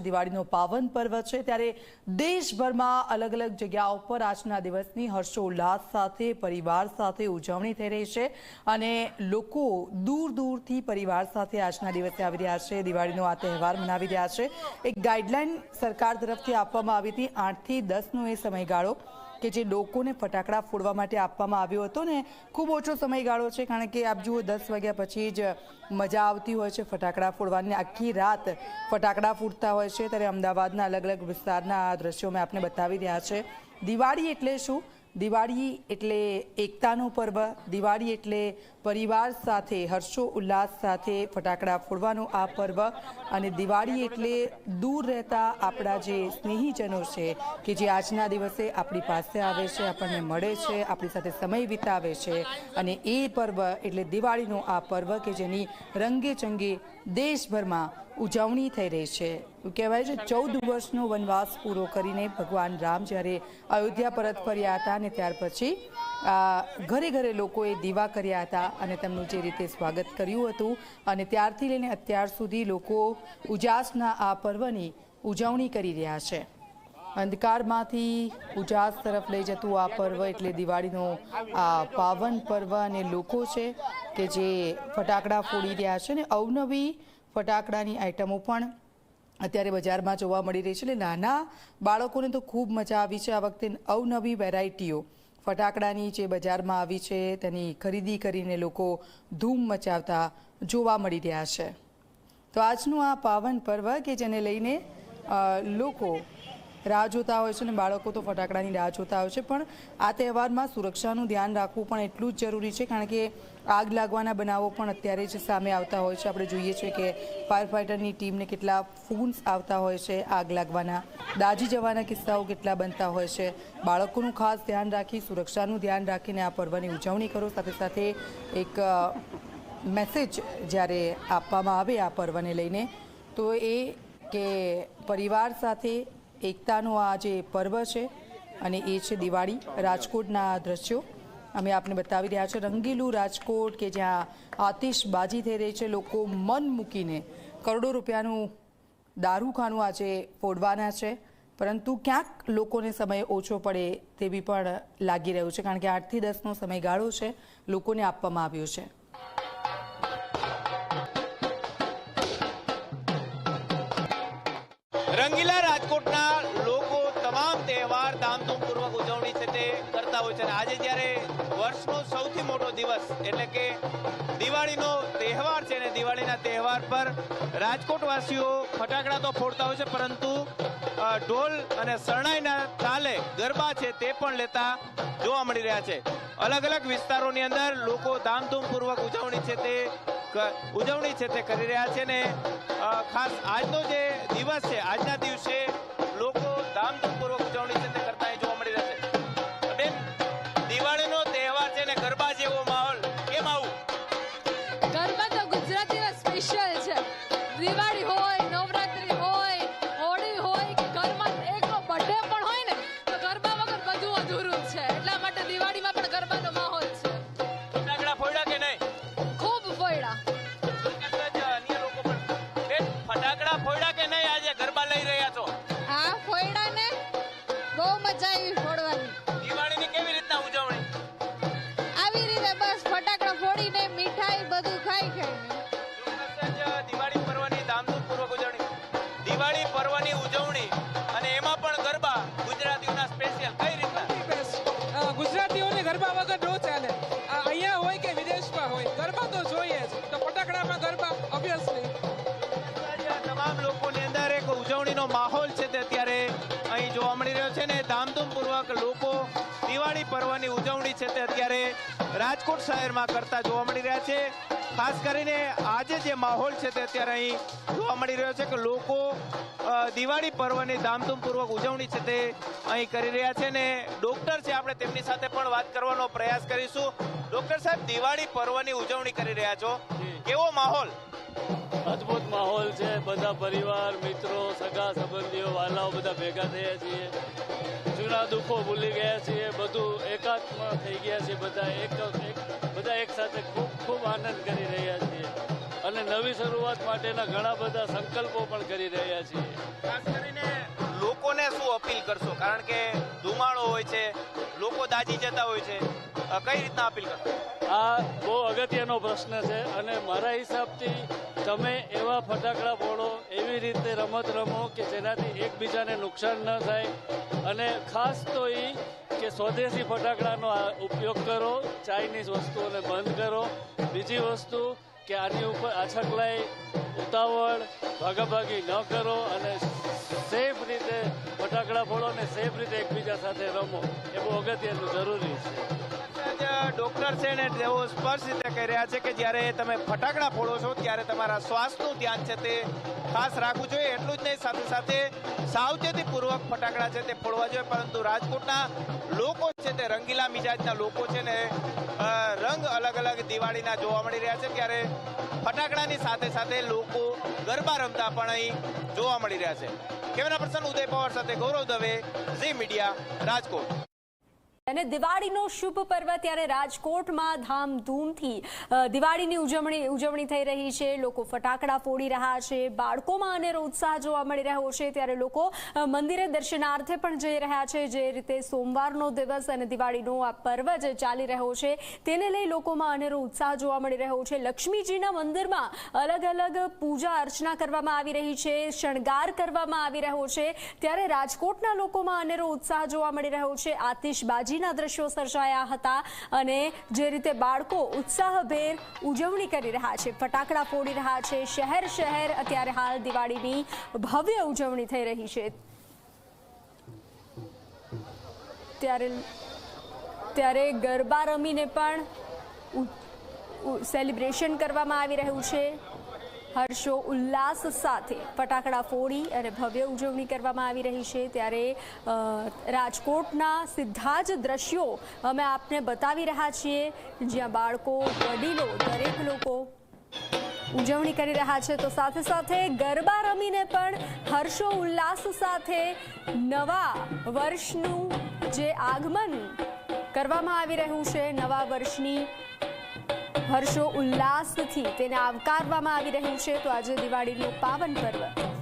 દિવાળીનો પાવન પર્વ છે, ત્યારે દેશભરમાં અલગ અલગ જગ્યાઓ પર આજના દિવસની હર્ષોલ્લાસ સાથે, પરિવાર સાથે ઉજવણી થઈ રહી છે અને લોકો દૂર દૂરથી પરિવાર સાથે આજના દિવસે આવી રહ્યા છે, દિવાળીનો આ તહેવાર મનાવી રહ્યા છે. એક ગાઈડલાઈન સરકાર તરફથી આપવામાં આવી હતી, આઠથી દસનો એ સમયગાળો. કે જે લોકોને ફટાકડા ફોડવા માટે આપવામાં આવ્યો હતો ને, ખૂબ ઓછો સમયગાળો છે, કારણ કે આપ જુઓ દસ વાગ્યા પછી જ મજા આવતી હોય છે ફટાકડા ફોડવાની. આખી રાત ફટાકડા ફૂટતા હોય છે. ત્યારે અમદાવાદના અલગ અલગ વિસ્તારના આ દ્રશ્યો મેં આપને બતાવી રહ્યા છે. દિવાળી એટલે શું? દિવાળી એટલે એકતાનો પર્વ, દિવાળી એટલે પરિવાર સાથે હર્ષો, ઉલ્લાસ સાથે ફટાકડા ફોડવાનો આ પર્વ અને દિવાળી એટલે દૂર રહેતા આપણા જે સ્નેહીજનો છે કે જે આજના દિવસે આપણી પાસે આવે છે, આપણને મળે છે, આપણી સાથે સમય વિતાવે છે અને એ પર્વ એટલે દિવાળીનો આ પર્વ કે જેની રંગે ચંગે દેશભરમાં ઉજવણી થઈ રહી છે. કહેવાય છે, ચૌદ વર્ષનો વનવાસ પૂરો કરીને ભગવાન રામ જ્યારે અયોધ્યા પરત ફર્યા હતા અને ત્યાર પછી ઘરે ઘરે લોકોએ દીવા કર્યા હતા અને તેમનું જે રીતે સ્વાગત કર્યું હતું અને ત્યારથી લઈને અત્યાર સુધી લોકો ઉજાસના આ પર્વની ઉજવણી કરી રહ્યા છે. અંધકારમાંથી ઉજાસ તરફ લઈ જતું આ પર્વ એટલે દિવાળીનો આ પાવન પર્વ અને લોકો છે કે જે ફટાકડા ફોડી રહ્યા છે ને અવનવી ફટાકડાની આઇટમો પણ અત્યારે બજારમાં જોવા મળી રહી છે. એટલે નાના બાળકોને તો ખૂબ મજા આવી છે આ વખતે અવનવી વેરાયટીઓ. ફટાકડાની જે બજારમાં આવી છે, તેની ખરીદી કરીને લોકો ધૂમ મચાવતા જોવા મળી રહ્યા છે. તો આજનું આ પાવન પર્વ કે જેને લઈને લોકો રાહ જોતા હોય છે અને બાળકો તો ફટાકડાની રાહ જોતા હોય છે. પણ આ તહેવારમાં સુરક્ષાનું ધ્યાન રાખવું પણ એટલું જ જરૂરી છે, કારણ કે આગ લાગવાના બનાવો પણ અત્યારે જ સામે આવતા હોય છે. આપણે જોઈએ છીએ કે ફાયર ફાઇટરની ટીમને કેટલા ફોન્સ આવતા હોય છે, આગ લાગવાના. દાજી જવાના કિસ્સાઓ કેટલા બનતા હોય છે. બાળકોનું ખાસ ધ્યાન રાખી, સુરક્ષાનું ધ્યાન રાખીને આ પર્વની ઉજવણી કરો. સાથે સાથે એક મેસેજ જ્યારે આપવામાં આવે આ પર્વને લઈને, તો એ કે પરિવાર સાથે એકતાનો આ જે પર્વ છે અને એ છે દિવાળી, રાજકોટના દ્રશ્યો. અમે આપને બતાવી રહ્યા છે રંગીલું રાજકોટ કે જ્યાં આતિશબાજી થઈ રહી છે, લોકો મન મૂકીને કરોડો રૂપિયાનું દારૂખાનું આજે ફોડવાના છે. પરંતુ ક્યાંક લોકોને સમય ઓછો પડે તેવી પણ લાગી રહ્યું છે, કારણ કે આઠથી દસનો સમયગાળો છે, લોકોને આપવામાં આવ્યો છે. છે અને આજે જ્યારે વર્ષનો સૌથી મોટો દિવસ, એટલે કે દિવાળીનો તહેવાર છે અને દિવાળીના તહેવાર પર રાજકોટવાસીઓ ફટાકડા તો ફોડતા હોય છે, પરંતુ ઢોલ અને શરણાઈના તાલે ગરબા છે તે પણ લેતા જોવા મળી રહ્યા છે. અલગ અલગ વિસ્તારોની અંદર લોકો ધામધૂમપૂર્વક ઉજવણી છે તે ઉજવણી છે તે કરી રહ્યા છે ને ખાસ આજનો જે દિવસ છે, આજના દિવસે લોકો ધામધૂમપૂર્વક મજા આવી ફોડવાની. દિવાળીની કેવી રીતના ઉજવણી? આવી રીતે બસ ફટાકડા ફોડીને મીઠાઈ બધું ખાઈ ખાઈને. દિવાળી પર્વની ધામધૂમપૂર્વક ઉજવણી. દિવાળી પર્વની ઉજવણી અને એમાં પણ ગરબા ગુજરાતીઓના સ્પેશિયલ કઈ રીતના? ગુજરાતીઓને ગરબા વગર નો ચાલે. આ અહીંયા હોય કે વિદેશમાં હોય ગરબા તો જોઈએ જ. તો ફટાકડામાં ગરબા ઓબ્વિયસલી તમામ લોકોની અંદર એક ઉજવણીનો માહોલ છે તે અત્યારે અહીં જોવા મળી રહ્યો છે ને ધામધૂમપૂર્વક લોકો દિવાળી પર્વની ઉજવણી છે તે અત્યારે રાજકોટ શહેરમાં કરતા જોવા મળી રહ્યા છે. ખાસ કરીને આજે જે માહોલ છે તે અત્યારે અહીં જોવા મળી રહ્યો છે કે લોકો દિવાળી પર્વની ધામધૂમપૂર્વક ઉજવણી છે તે અહીં કરી રહ્યા છે ને ડોક્ટર છે આપણે તેમની સાથે પણ વાત કરવાનો પ્રયાસ કરીશું. ડોક્ટર સાહેબ દિવાળી પર્વની ઉજવણી કરી રહ્યા છો. કેવો માહોલ? અદ્ભુત માહોલ છે, બધા પરિવાર, મિત્રો, સગા સંબંધીઓ, વાલાઓ બધા ભેગા થયા છીએ. જૂના દુઃખો ભૂલી ગયા છીએ, બધું એકાત્મ થઈ ગયા છીએ, બધા એક બધા એક સાથે ખૂબ ખૂબ આનંદ કરી રહ્યા છીએ. અને નવી શરૂઆત માટેના ઘણા બધા સંકલ્પો પણ કરી રહ્યા છીએ. ખાસ કરીને લોકોને શું અપીલ કરશો? કારણ કે ધુમાડો હોય છે, લોકો દાજી જતા હોય છે. કઈ રીતના અપીલ કરશો? આ બહુ અગત્યનો પ્રશ્ન છે અને મારા હિસાબથી તમે એવા ફટાકડા ફોડો, એવી રીતે રમત રમો કે જેનાથી એકબીજાને નુકસાન ન થાય. અને ખાસ તો એ કે સ્વદેશી ફટાકડાનો ઉપયોગ કરો, ચાઇનીઝ વસ્તુઓને બંધ કરો. બીજી વસ્તુ કે આની ઉપર આછકલાઈ ઉતાવળ, ભાગાભાગી ન કરો અને સેફ રીતે ફટાકડા ફોડો અને સેફ રીતે એકબીજા સાથે રમો. એ બહુ અગત્યનું, જરૂરી છે. આજ ડોક્ટર છે ને તેઓ સ્પષ્ટ રીતે કહી રહ્યા છે કે જ્યારે તમે ફટાકડા ફોડો છો, ત્યારે તમારા શ્વાસનું ધ્યાન છે તે ખાસ રાખવું જોઈએ. એટલું જ નહીં, સાથે સાથે સાવચેતીપૂર્વક ફટાકડા છે તે ફોડવા જોઈએ. પરંતુ રાજકોટના લોકો છે તે રંગીલા મિજાજના લોકો છે ને રંગ અલગ અલગ દિવાળીના જોવા મળી રહ્યા છે. ત્યારે ફટાકડાની સાથે સાથે લોકો ગરબા રમતા પણ અહીં જોવા મળી રહ્યા છે. કેમેરા પર્સન ઉદય પવાર સાથે ગૌરવ દવે, ઝી મીડિયા રાજકોટ. અને દિવાળીનો શુભ પર્વ ત્યારે રાજકોટમાં ધામધૂમથી દિવાળીની ઉજવણી ઉજવણી થઈ રહી છે. લોકો ફટાકડા ફોડી રહ્યા છે. બાળકોમાં અનેરો ઉત્સાહ જોવા મળી રહ્યો છે. ત્યારે લોકો મંદિરે દર્શનાર્થે પણ જઈ રહ્યા છે. જે રીતે સોમવારનો દિવસ અને દિવાળીનો આ પર્વ જે ચાલી રહ્યો છે, તેને લઈ લોકોમાં અનેરો ઉત્સાહ જોવા મળી રહ્યો છે. લક્ષ્મીજીના મંદિરમાં અલગ અલગ પૂજા અર્ચના કરવામાં આવી રહી છે. શણગાર કરવામાં આવી રહ્યો છે. ત્યારે રાજકોટના લોકોમાં અનેરો ઉત્સાહ જોવા મળી રહ્યો છે. આતિશબાજીના દ્રશ્યો સર્જાયા હતા અને જે રીતે બાળકો ઉત્સાહભેર ઉજવણી કરી રહ્યા છે, ફટાકડા ફોડી રહ્યા છે, શહેર શહેર અત્યારે હાલ દિવાળીની ભવ્ય ઉજવણી થઈ રહી છે. ત્યારે ત્યારે ગરબા રમીને પણ સેલિબ્રેશન કરવામાં આવી રહ્યું છે. હર્ષો ઉલ્લાસ સાથે ફટાકડા ફોડી અને ભવ્ય ઉજવણી કરવામાં આવી રહી છે. ત્યારે રાજકોટના સીધા જ દ્રશ્યો અમે આપને બતાવી રહ્યા છીએ. જ્યાં બાળકો, વડીલો, દરેક લોકો ઉજવણી કરી રહ્યા છે. તો સાથે સાથે ગરબા રમીને પણ હર્ષો ઉલ્લાસ સાથે નવા વર્ષનું જે આગમન કરવામાં આવી રહ્યું છે. નવા વર્ષની હર્ષો ઉલ્લાસથી તેને આવકારવામાં આવી રહ્યું છે. તો આજે દિવાળીનું પાવન પર્વ.